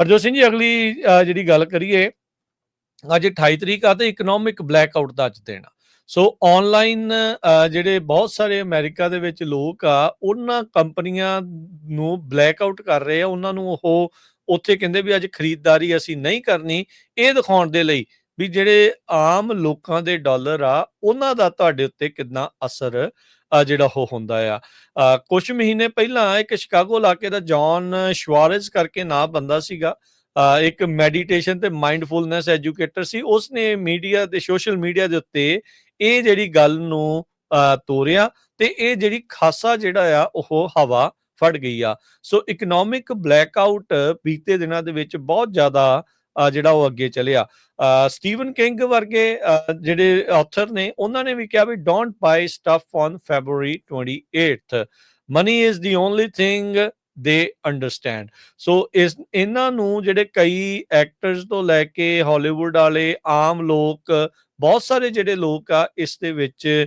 ਹਰਜੋਤ ਸਿੰਘ ਜੀ, ਅਗਲੀ ਜਿਹੜੀ ਗੱਲ ਕਰੀਏ, ਅੱਜ 28 ਤਰੀਕ ਆ ਤੇ ਇਕਨੋਮਿਕ ਬਲੈਕਆਊਟ ਦਾ ਅੱਜ ਦਿਨ ਆ। ਸੋ ਆਨਲਾਈਨ ਜਿਹੜੇ ਬਹੁਤ ਸਾਰੇ ਅਮਰੀਕਾ ਦੇ ਵਿੱਚ ਲੋਕ ਆ, ਉਹਨਾਂ ਕੰਪਨੀਆਂ ਨੂੰ ਬਲੈਕਆਊਟ ਕਰ ਰਹੇ ਆ, ਉਹਨਾਂ ਨੂੰ ਉਹ ਉੱਥੇ ਕਹਿੰਦੇ ਵੀ ਅੱਜ ਖਰੀਦਦਾਰੀ ਅਸੀਂ ਨਹੀਂ ਕਰਨੀ, ਇਹ ਦਿਖਾਉਣ ਦੇ ਲਈ ਵੀ ਜਿਹੜੇ ਆਮ ਲੋਕਾਂ ਦੇ ਡਾਲਰ ਆ, ਉਹਨਾਂ ਦਾ ਤੁਹਾਡੇ ਉੱਤੇ ਕਿੰਨਾ ਅਸਰ ਜਿਹੜਾ ਉਹ ਹੁੰਦਾ ਆ। ਕੁਝ ਮਹੀਨੇ ਪਹਿਲਾਂ ਇੱਕ ਸ਼ਿਕਾਗੋ ਇਲਾਕੇ ਦਾ ਜੌਨ ਸ਼ਵਾਰਜ਼ ਕਰਕੇ ਨਾਂ ਬੰਦਾ ਸੀਗਾ। ਇੱਕ ਮੈਡੀਟੇਸ਼ਨ ਤੇ ਮਾਈਂਡਫੁਲਨੈਸ ਐਜੂਕੇਟਰ ਸੀ। ਉਸਨੇ ਮੀਡੀਆ ਤੇ ਸੋਸ਼ਲ ਮੀਡੀਆ ਦੇ ਉੱਤੇ ਇਹ ਜਿਹੜੀ ਗੱਲ ਨੂੰ ਤੋਰਿਆ ਤੇ ਇਹ ਜਿਹੜੀ ਖਾਸਾ ਜਿਹੜਾ ਆ, ਉਹ ਹਵਾ ਫੜ ਗਈ ਆ। ਸੋ ਇਕਨੋਮਿਕ ਬਲੈਕਆਊਟ ਬੀਤੇ ਦਿਨਾਂ ਦੇ ਵਿੱਚ ਬਹੁਤ ਜ਼ਿਆਦਾ ਜਿਹੜਾ ਉਹ ਅੱਗੇ ਚੱਲਿਆ। ਸਟੀਵਨ ਕਿੰਗ ਵਰਗੇ ਜਿਹੜੇ ਆਥਰ ਨੇ ਉਹਨਾਂ ਨੇ ਵੀ ਕਿਹਾ ਵੀ don't buy stuff on February 28th money is the only thing they understand so ਇਸ ਇਹਨਾਂ ਨੂੰ ਜਿਹੜੇ ਕਈ ਐਕਟਰਸ ਤੋਂ ਲੈ ਕੇ ਹਾਲੀਵੁੱਡ ਵਾਲੇ ਆਮ ਲੋਕ ਬਹੁਤ ਸਾਰੇ ਜਿਹੜੇ ਲੋਕ ਆ ਇਸ ਦੇ ਵਿੱਚ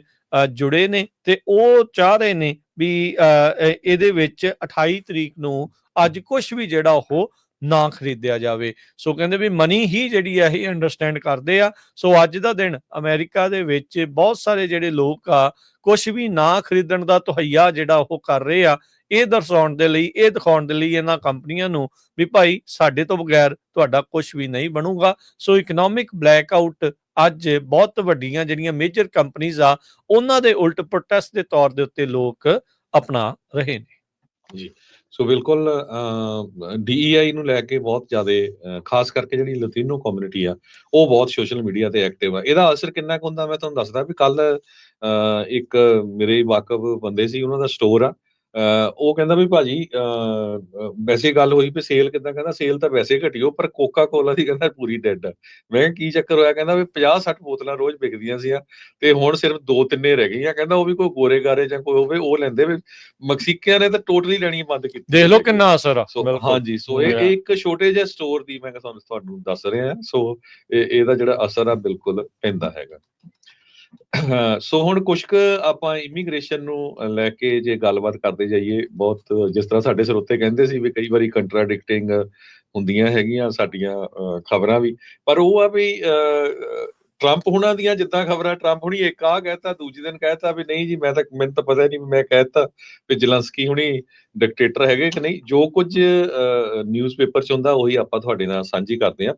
ਜੁੜੇ ਨੇ ਤੇ ਉਹ ਚਾਹ ਰਹੇ ਨੇ ਵੀ ਅ, ਇਹਦੇ ਵਿੱਚ 28 ਤਰੀਕ ਨੂੰ ਅੱਜ ਕੁਝ ਵੀ ਜਿਹੜਾ ਉਹ ਨਾ ਖਰੀਦਿਆ ਜਾਵੇ। ਸੋ ਕਹਿੰਦੇ ਵੀ ਮਨੀ ਹੀ ਜਿਹੜੀ ਆ, ਇਹ ਅੰਡਰਸਟੈਂਡ ਕਰਦੇ ਆ। ਸੋ ਅੱਜ ਦਾ ਦਿਨ ਅਮਰੀਕਾ ਦੇ ਵਿੱਚ ਬਹੁਤ ਸਾਰੇ ਜਿਹੜੇ ਲੋਕ ਆ ਕੁਝ ਵੀ ਨਾ ਖਰੀਦਣ ਦਾ ਤੁਹਈਆ ਜਿਹੜਾ ਉਹ ਕਰ ਰਹੇ ਆ, ਇਹ ਦਰਸਾਉਣ ਦੇ ਲਈ, ਇਹ ਦਿਖਾਉਣ ਦੇ ਲਈ ਇਹਨਾਂ ਕੰਪਨੀਆਂ ਨੂੰ ਵੀ ਭਾਈ ਸਾਡੇ ਤੋਂ ਬਗੈਰ ਤੁਹਾਡਾ ਕੁਝ ਵੀ ਨਹੀਂ ਬਣੂਗਾ। ਸੋ ਇਕਨੋਮਿਕ ਬਲੈਕਆਊਟ ਅੱਜ ਬਹੁਤ ਵੱਡੀਆਂ ਜਿਹੜੀਆਂ ਮੇਜਰ ਕੰਪਨੀਆਂ ਆ, ਉਹਨਾਂ ਦੇ ਉਲਟ ਪ੍ਰੋਟੈਸਟ ਦੇ ਤੌਰ ਦੇ ਉੱਤੇ ਲੋਕ ਅਪਣਾ ਰਹੇ ਨੇ। ਸੋ ਬਿਲਕੁਲ ਡੀਈਆਈ ਨੂੰ ਲੈ ਕੇ ਬਹੁਤ ਜ਼ਿਆਦਾ ਖਾਸ ਕਰਕੇ ਜਿਹੜੀ ਲਤੀਨੋ ਕਮਿਊਨਿਟੀ ਆ, ਉਹ ਬਹੁਤ ਸੋਸ਼ਲ ਮੀਡੀਆ ਤੇ ਐਕਟਿਵ ਆ। ਇਹਦਾ ਅਸਰ ਕਿੰਨਾ ਕੁ ਹੁੰਦਾ ਮੈਂ ਤੁਹਾਨੂੰ ਦੱਸਦਾ ਵੀ ਕੱਲ ਇੱਕ ਮੇਰੇ ਵਾਕਫ ਬੰਦੇ ਸੀ, ਉਹਨਾਂ ਦਾ ਸਟੋਰ ਆ। ਉਹ ਕਹਿੰਦਾ ਵੀ ਭਾਜੀ ਵੈਸੇ ਗੱਲ ਹੋਈ ਵੀ ਸੇਲ ਕਿਦਾਂ? ਕਹਿੰਦਾ ਸੇਲ ਤਾਂ ਵੈਸੇ ਘਟਿਓ ਪਰ ਕੋਕਾ ਕੋਲਾ ਦੀ ਕਹਿੰਦਾ ਪੂਰੀ ਡੈਡ ਆ। ਮੈਂ ਕੀ ਚੱਕਰ ਹੋਇਆ? ਕਹਿੰਦਾ ਵੀ 50 60 ਬੋਤਲਾਂ ਰੋਜ਼ ਵਿਕਦੀਆਂ ਸੀ ਤੇ ਹੁਣ ਸਿਰਫ ਦੋ ਤਿੰਨੇ ਰਹਿ ਗਈਆਂ। ਕਹਿੰਦਾ ਉਹ ਵੀ ਕੋਈ ਗੋਰੇ ਗਾਰੇ ਜਾਂ ਕੋਈ ਹੋਵੇ ਉਹ ਲੈਂਦੇ ਵੀ ਮਕਸੀਕਿਆਂ ਨੇ ਤਾਂ ਟੋਟਲੀ ਲੈਣੀ ਬੰਦ ਕੀਤੀ ਦੇਖ ਲਓ ਕਿੰਨਾ ਅਸਰ ਆ। ਹਾਂਜੀ ਸੋ. ਇਹ ਇੱਕ ਛੋਟੇ ਜਿਹੇ ਸਟੋਰ ਦੀ ਮੈਂ ਤੁਹਾਨੂੰ ਤੁਹਾਨੂੰ ਦੱਸ ਰਿਹਾ। ਸੋ ਇਹ- ਇਹਦਾ ਜਿਹੜਾ ਅਸਰ ਆ ਬਿਲਕੁਲ ਪੈਂਦਾ ਹੈਗਾ। ਸੋ ਹੁਣ ਕੁਝ ਕੁ ਆਪਾਂ ਇਮੀਗ੍ਰੇਸ਼ਨ ਨੂੰ ਲੈ ਕੇ ਜੇ ਗੱਲਬਾਤ ਕਰਦੇ ਜਾਈਏ, ਬਹੁਤ ਜਿਸ ਤਰ੍ਹਾਂ ਸਾਡੇ ਸਰੋਤੇ ਕਹਿੰਦੇ ਸੀ ਵੀ ਕਈ ਵਾਰੀ ਕੰਟਰਾਡਿਕਟਿੰਗ ਹੁੰਦੀਆਂ ਹੈਗੀਆਂ ਸਾਡੀਆਂ ਖਬਰਾਂ ਵੀ। ਪਰ ਉਹ ਆ ਵੀ ਟਰੰਪ ਹੁਣਾਂ ਦੀਆਂ ਜਿੱਦਾਂ ਖਬਰਾਂ ਟਰੰਪ ਹੁਣੀ ਇੱਕ ਆ ਕਹਿਤਾ ਦੂਜੇ ਦਿਨ ਕਹਿਤਾ ਵੀ ਨਹੀਂ ਜੀ, ਮੈਂ ਤਾਂ, ਮੈਨੂੰ ਤਾਂ ਪਤਾ ਹੀ ਨਹੀਂ ਵੀ ਮੈਂ ਕਹਿਤਾ ਵੀ ਜਲੰਸਕੀ ਹੁਣੀ ਡਿਕਟੇਟਰ ਹੈਗੇ ਕਿ ਨਹੀਂ। ਜੋ ਕੁਝ ਨਿਊਜ਼ਪੇਪਰ ਚ ਹੁੰਦਾ, ਉਹੀ ਆਪਾਂ ਤੁਹਾਡੇ ਨਾਲ ਸਾਂਝੀ ਕਰਦੇ ਹਾਂ।